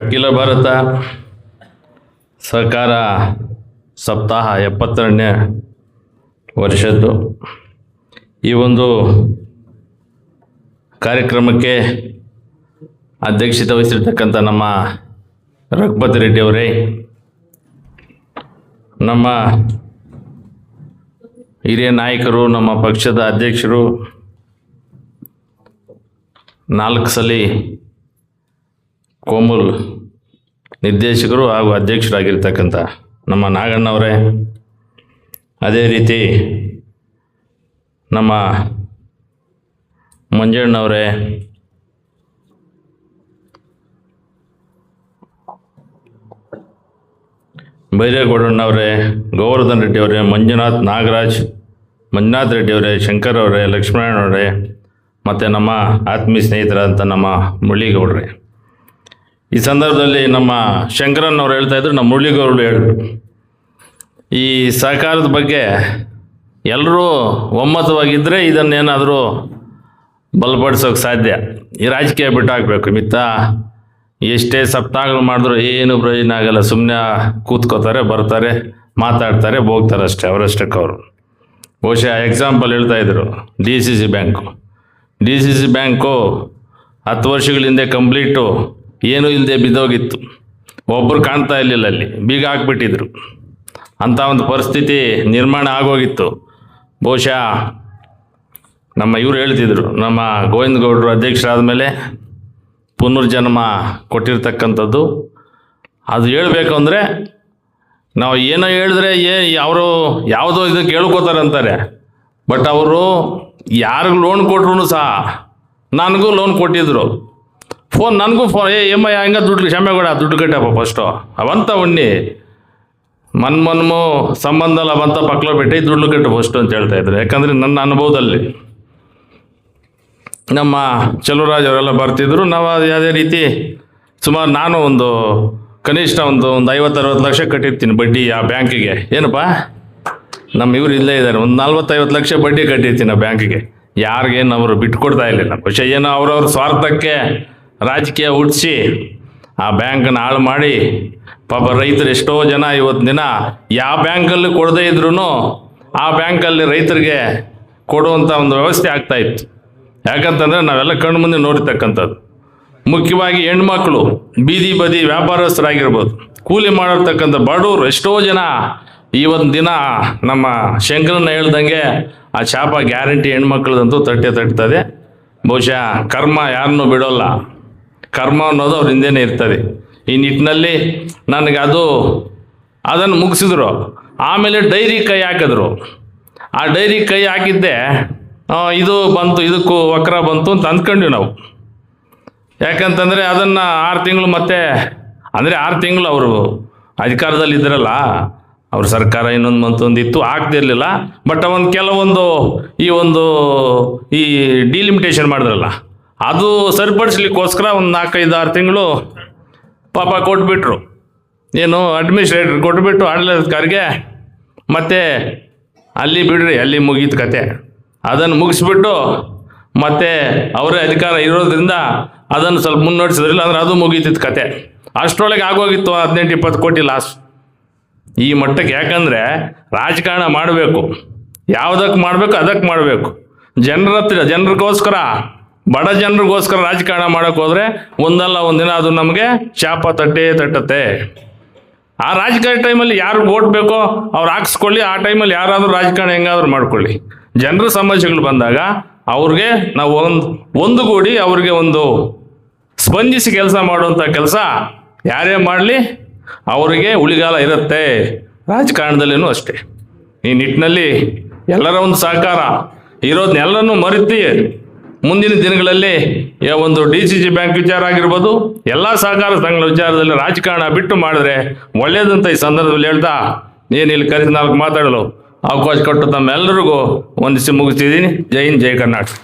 ಅಖಿಲ ಭಾರತ ಸರ್ಕಾರ ಸಪ್ತಾಹ ಎಪ್ಪತ್ತೆರಡನೇ ವರ್ಷದ್ದು. ಈ ಒಂದು ಕಾರ್ಯಕ್ರಮಕ್ಕೆ ಅಧ್ಯಕ್ಷತೆ ವಹಿಸಿರ್ತಕ್ಕಂಥ ನಮ್ಮ ರಘುಪತಿ ರೆಡ್ಡಿ ಅವರೇ, ನಮ್ಮ ಹಿರಿಯ ನಾಯಕರು, ನಮ್ಮ ಪಕ್ಷದ ಅಧ್ಯಕ್ಷರು ನಾಲ್ಕು ಸಲ ಕೋಮುಲ್ ನಿರ್ದೇಶಕರು ಹಾಗೂ ಅಧ್ಯಕ್ಷರಾಗಿರ್ತಕ್ಕಂಥ ನಮ್ಮ ನಾಗಣ್ಣವರೇ, ಅದೇ ರೀತಿ ನಮ್ಮ ಮಂಜಣ್ಣವರೇ, ಬೈರೇಗೌಡಣ್ಣವರೇ, ಗೋವರ್ಧನ್ ರೆಡ್ಡಿಯವರೇ, ಮಂಜುನಾಥ್ ನಾಗರಾಜ್, ಮಂಜುನಾಥ್ ರೆಡ್ಡಿಯವರೇ, ಶಂಕರ್ ಅವರೇ ಮತ್ತು ನಮ್ಮ ಆತ್ಮೀಯ ಸ್ನೇಹಿತರಾದಂಥ ನಮ್ಮ ಮುರಳಿಗೌಡ್ರೆ. ಈ ಸಂದರ್ಭದಲ್ಲಿ ನಮ್ಮ ಶಂಕರನ್ ಅವ್ರು ಹೇಳ್ತಾ ಇದ್ರು, ನಮ್ಮ ಮುರಳಿಗೌಡರು ಹೇಳಿದ್ರು. ಈ ಸಹಕಾರದ ಬಗ್ಗೆ ಎಲ್ಲರೂ ಒಮ್ಮತವಾಗಿದ್ದರೆ ಇದನ್ನೇನಾದರೂ ಬಲಪಡಿಸೋಕೆ ಸಾಧ್ಯ. ಈ ರಾಜಕೀಯ ಬಿಟ್ಟು ಹಾಕಬೇಕು ಮಿತ್ತ ಎಷ್ಟೇ ಸಪ್ತಾಹಗಳು ಮಾಡಿದ್ರು ಏನು ಪ್ರಯೋಜನ ಆಗಲ್ಲ. ಸುಮ್ಮನೆ ಕೂತ್ಕೋತಾರೆ, ಬರ್ತಾರೆ, ಮಾತಾಡ್ತಾರೆ, ಹೋಗ್ತಾರೆ ಅಷ್ಟೇ, ಅವರಷ್ಟಕ್ಕೆ ಅವರು. ಬಹುಶಃ ಎಕ್ಸಾಂಪಲ್ ಹೇಳ್ತಾ ಇದ್ರು D C C bank. D C C bank ಹತ್ತು ವರ್ಷಗಳ ಹಿಂದೆ ಕಂಪ್ಲೀಟು ಏನೂ ಇಲ್ಲದೆ ಬಿದ್ದೋಗಿತ್ತು. ಒಬ್ಬರು ಕಾಣ್ತಾ ಇರಲಿಲ್ಲ ಅಲ್ಲಿ. ಬೀಗ ಹಾಕ್ಬಿಟ್ಟಿದ್ರು. ಅಂಥ ಒಂದು ಪರಿಸ್ಥಿತಿ ನಿರ್ಮಾಣ ಆಗೋಗಿತ್ತು. ಬಹುಶಃ ನಮ್ಮ ಇವರು ಹೇಳ್ತಿದ್ರು, ನಮ್ಮ ಗೋವಿಂದ ಗೌಡರು ಅಧ್ಯಕ್ಷರಾದ ಮೇಲೆ ಪುನರ್ಜನ್ಮ ಕೊಟ್ಟಿರ್ತಕ್ಕಂಥದ್ದು. ಅದು ಹೇಳಬೇಕು ಅಂದರೆ ನಾವು ಏನೋ ಹೇಳಿದ್ರೆ ಏ, ಅವರು ಯಾವುದೋ ಇದಕ್ಕೆ ಕೇಳ್ಕೋತಾರೆ ಅಂತಾರೆ. ಬಟ್ ಅವರು ಯಾರಿಗೂ ಲೋನ್ ಕೊಟ್ರು ಸಹ, ನನಗೂ ಲೋನ್ ಕೊಟ್ಟಿದ್ರು. ಫೋನ್, ನನಗೂ ಫೋನ್. ಏ ಎಮ್ಮ ಹೆಂಗ ದುಡ್ಡು ಕ್ಷಮೆ ಕೊಡ, ದುಡ್ಡು ಕಟ್ಟಪ್ಪ ಫಸ್ಟು ಅವಂತ ಉಣ್ಣಿ. ಮನ್ ಮನ್ಮು, ಸಂಬಂಧ ಅಲ್ಲ ಬಂತ ಪಕ್ಲ ಬಿಟ್ಟು ದುಡ್ಡು ಕಟ್ಟು ಫಸ್ಟು ಅಂತ ಹೇಳ್ತಾ ಇದ್ರು. ಯಾಕಂದರೆ ನನ್ನ ಅನುಭವದಲ್ಲಿ ನಮ್ಮ ಚಲುರಾಜ್ ಅವರೆಲ್ಲ ಬರ್ತಿದ್ರು. ನಾವು ಯಾವುದೇ ರೀತಿ ಸುಮಾರು ನಾನು ಒಂದು ಕನಿಷ್ಠ ಒಂದು ಒಂದು ಐವತ್ತರವತ್ತು ಲಕ್ಷ ಕಟ್ಟಿರ್ತೀನಿ ಬಡ್ಡಿ ಆ ಬ್ಯಾಂಕಿಗೆ. ಏನಪ್ಪ? ನಮ್ಮ ಇವರು ಇಲ್ಲೇ ಇದ್ದಾರೆ. ಒಂದು ನಲ್ವತ್ತೈವತ್ತು ಲಕ್ಷ ಬಡ್ಡಿ ಕಟ್ಟಿರ್ತೀನಿ ಆ ಬ್ಯಾಂಕಿಗೆ. ಯಾರಿಗೇನು ಅವರು ಬಿಟ್ಟು ಕೊಡ್ತಾ ಇಲ್ಲ ನಮ್ಮ ವಿಷಯ ಏನೋ ಅವ್ರವ್ರ ಸ್ವಾರ್ಥಕ್ಕೆ ರಾಜಕೀಯ ಹುಟ್ಟಿಸಿ ಆ ಬ್ಯಾಂಕನ್ನು ಹಾಳು ಮಾಡಿ ಪಾಪ ರೈತರು ಎಷ್ಟೋ ಜನ ಇವತ್ತು ದಿನ ಯಾವ ಬ್ಯಾಂಕಲ್ಲಿ ಕೊಡದೇ ಇದ್ರೂ ಆ ಬ್ಯಾಂಕಲ್ಲಿ ರೈತರಿಗೆ ಕೊಡುವಂಥ ಒಂದು ವ್ಯವಸ್ಥೆ ಆಗ್ತಾ ಇತ್ತು. ಯಾಕಂತಂದರೆ ನಾವೆಲ್ಲ ಕಣ್ಣು ಮುಂದೆ ನೋಡಿರ್ತಕ್ಕಂಥದ್ದು. ಮುಖ್ಯವಾಗಿ ಹೆಣ್ಮಕ್ಳು, ಬೀದಿ ಬದಿ ವ್ಯಾಪಾರಸ್ಥರಾಗಿರ್ಬೋದು. ಕೂಲಿ ಮಾಡಿರ್ತಕ್ಕಂಥ ಬಡವರು ಎಷ್ಟೋ ಜನ ಈ ಒಂದು ದಿನ ನಮ್ಮ ಶಂಕರನ್ನ ಹೇಳ್ದಂಗೆ ಆ ಶಾಪ ಗ್ಯಾರಂಟಿ ಹೆಣ್ಮಕ್ಳದಂತೂ ತಟ್ಟೆ ತಟ್ತದೆ ಬಹುಶಃ ಕರ್ಮ ಯಾರನ್ನೂ ಬಿಡೋಲ್ಲ. ಕರ್ಮ ಅನ್ನೋದು ಅವ್ರ ಹಿಂದೆನೇ ಇರ್ತದೆ. ಈ ನಿಟ್ಟಿನಲ್ಲಿ ನನಗೆ ಅದು, ಅದನ್ನು ಮುಗಿಸಿದ್ರು. ಆಮೇಲೆ ಡೈರಿ ಕೈ ಹಾಕಿದ್ರು. ಆ ಡೈರಿ ಕೈ ಹಾಕಿದ್ದೆ ಇದು ಬಂತು, ಇದಕ್ಕೂ ವಕ್ರ ಬಂತು ಅಂತ ಅಂದ್ಕೊಂಡ್ವಿ ನಾವು. ಯಾಕಂತಂದರೆ ಅದನ್ನು ಆರು ತಿಂಗಳು ಮತ್ತೆ, ಅಂದರೆ ಆರು ತಿಂಗಳು ಅವರು ಅಧಿಕಾರದಲ್ಲಿ ಇದ್ರಲ್ಲ, ಅವ್ರ ಸರ್ಕಾರ ಇನ್ನೊಂದು ಮತ್ತೊಂದು ಇತ್ತು ಆಗ್ತಿರ್ಲಿಲ್ಲ ಬಟ್ ಒಂದು ಕೆಲವೊಂದು ಈ ಒಂದು, ಈ ಡಿಲಿಮಿಟೇಷನ್ ಮಾಡಿದ್ರಲ್ಲ. ಅದು ಸರಿಪಡಿಸ್ಲಿಕ್ಕೋಸ್ಕರ ಒಂದು ನಾಲ್ಕೈದು ಆರು ತಿಂಗಳು ಪಾಪ ಕೊಟ್ಬಿಟ್ರು. ಏನು ಅಡ್ಮಿನಿಸ್ಟ್ರೇಟರ್ ಕೊಟ್ಬಿಟ್ಟು ಆಡಳಿತಗಾರಿಗೆ ಮತ್ತೆ ಅಲ್ಲಿ ಬಿಡ್ರಿ, ಅಲ್ಲಿ ಮುಗೀತು ಕತೆ. ಅದನ್ನು ಮುಗಿಸ್ಬಿಟ್ಟು ಮತ್ತೆ ಅವರೇ ಅಧಿಕಾರ ಇರೋದ್ರಿಂದ ಅದನ್ನು ಸ್ವಲ್ಪ ಮುನ್ನಡೆಸಿದ್ರಿಲ್ಲ ಅಂದ್ರೆ ಅದು ಮುಗೀತಿತ್ತು ಕತೆ. ಅಷ್ಟರೊಳಗೆ ಆಗೋಗಿತ್ತು ಹದಿನೆಂಟು ಇಪ್ಪತ್ತು ಕೋಟಿ ಲಾಸ್ ಈ ಮಟ್ಟಕ್ಕೆ ಯಾಕಂದರೆ ರಾಜಕಾರಣ ಮಾಡಬೇಕು. ಯಾವುದಕ್ಕೆ ಮಾಡಬೇಕು ಅದಕ್ಕೆ ಮಾಡಬೇಕು. ಜನರ ಹತ್ರ ಜನರಿಗೋಸ್ಕರ ಬಡ ಜನರಿಗೋಸ್ಕರ ರಾಜಕಾರಣ ಮಾಡೋಕೆ ಹೋದರೆ ಒಂದಲ್ಲ ಒಂದಿನ ಅದು ನಮಗೆ ಶಾಪ ತಟ್ಟೆ ತಟ್ಟತ್ತೆ. ಆ ರಾಜಕಾರಣ ಟೈಮಲ್ಲಿ ಯಾರು ಓಟ್ ಬೇಕೋ ಅವ್ರು ಹಾಕ್ಸ್ಕೊಳ್ಳಿ, ಆ ಟೈಮಲ್ಲಿ ಯಾರಾದರೂ ರಾಜಕಾರಣ ಹೆಂಗಾದ್ರೂ ಮಾಡ್ಕೊಳ್ಳಿ. ಜನರ ಸಮಸ್ಯೆಗಳು ಬಂದಾಗ ಅವ್ರಿಗೆ ನಾವು ಒಂದು ಒಂದುಗೂಡಿ ಅವ್ರಿಗೆ ಒಂದು ಸ್ಪಂದಿಸಿ ಕೆಲಸ ಮಾಡುವಂಥ ಕೆಲಸ ಯಾರೇ ಮಾಡಲಿ, ಅವರಿಗೆ ಉಳಿಗಾಲ ಇರುತ್ತೆ. ರಾಜಕಾರಣದಲ್ಲಿನೂ ಅಷ್ಟೇ. ಈ ನಿಟ್ಟಿನಲ್ಲಿ ಎಲ್ಲರ ಒಂದು ಸಹಕಾರ ಇರೋದನ್ನೆಲ್ಲನೂ ಮರೆತಿ ಮುಂದಿನ ದಿನಗಳಲ್ಲಿ ಒಂದು ಡಿ ಸಿ ಸಿ ಬ್ಯಾಂಕ್ ವಿಚಾರ ಆಗಿರ್ಬೋದು, ಎಲ್ಲ ಸಹಕಾರ ಸಂಘಗಳ ವಿಚಾರದಲ್ಲಿ ರಾಜಕಾರಣ ಬಿಟ್ಟು ಮಾಡಿದ್ರೆ ಒಳ್ಳೇದಂತ ಈ ಸಂದರ್ಭದಲ್ಲಿ ಹೇಳ್ತಾ ನೀನು ಇಲ್ಲಿ ಕರೆಸಿ ನಾಲ್ಕು ಮಾತಾಡಲು ಅವಕಾಶ ಕೊಟ್ಟು ತಮ್ಮೆಲ್ಲರಿಗೂ ಒಂದಿಸಿ ಮುಗಿಸ್ತಿದ್ದೀನಿ. ಜೈ ಹಿಂದ್, ಜೈ ಕರ್ನಾಟಕ.